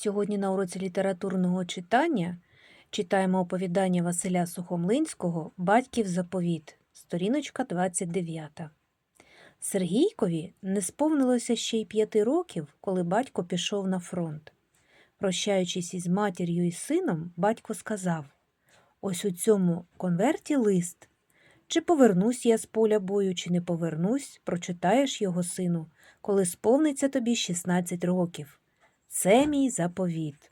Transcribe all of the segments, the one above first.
Сьогодні на уроці літературного читання читаємо оповідання Василя Сухомлинського Батьків заповіт, сторіночка 29. Сергійкові не сповнилося ще й п'яти років, коли батько пішов на фронт. Прощаючись із матір'ю і сином, батько сказав Ось у цьому конверті лист. Чи повернусь я з поля бою, чи не повернусь, прочитаєш його, сину, коли сповниться тобі 16 років. Це мій заповіт.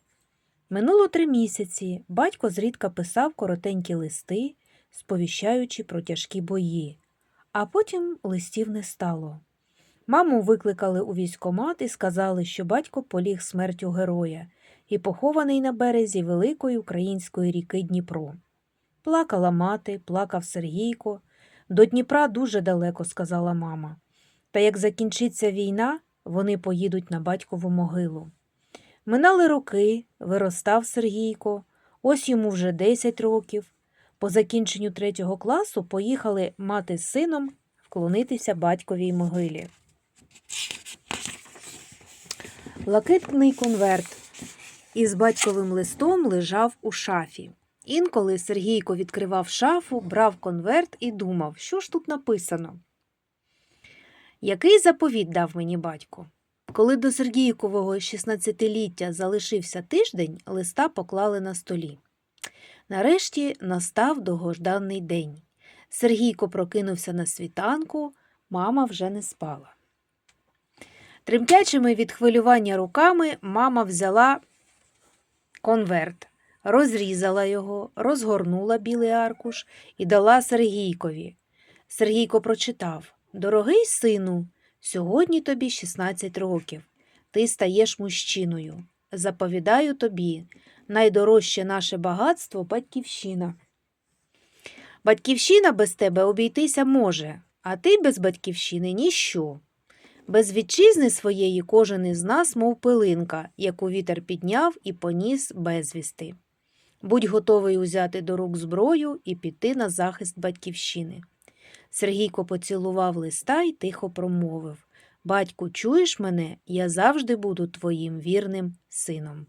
Минуло три місяці. Батько зрідка писав коротенькі листи, сповіщаючи про тяжкі бої, а потім листів не стало. Маму викликали у військомат і сказали, що батько поліг смертю героя і похований на березі великої української ріки Дніпро. Плакала мати, плакав Сергійко. До Дніпра дуже далеко, сказала мама. Та як закінчиться війна, вони поїдуть на батькову могилу. Минали роки, виростав Сергійко, ось йому вже 10 років. По закінченню третього класу поїхали мати з сином вклонитися батьковій могилі. Лакитний конверт із батьковим листом лежав у шафі. Інколи Сергійко відкривав шафу, брав конверт і думав, що ж тут написано. Який заповіт дав мені батько? Коли до Сергійкового 16-ліття залишився тиждень, листа поклали на столі. Нарешті настав довгожданий день. Сергійко прокинувся на світанку, мама вже не спала. Тремтячими від хвилювання руками мама взяла конверт, розрізала його, розгорнула білий аркуш і дала Сергійкові. Сергійко прочитав Дорогий сину, сьогодні тобі 16 років. Ти стаєш мужчиною. Заповідаю тобі, найдорожче наше багатство батьківщина. Батьківщина без тебе обійтися може, а ти без батьківщини ніщо. Без вітчизни своєї кожен із нас, мов пилинка, яку вітер підняв і поніс безвісти. Будь готовий узяти до рук зброю і піти на захист батьківщини. Сергійко поцілував листа й тихо промовив Батьку, чуєш мене, я завжди буду твоїм вірним сином.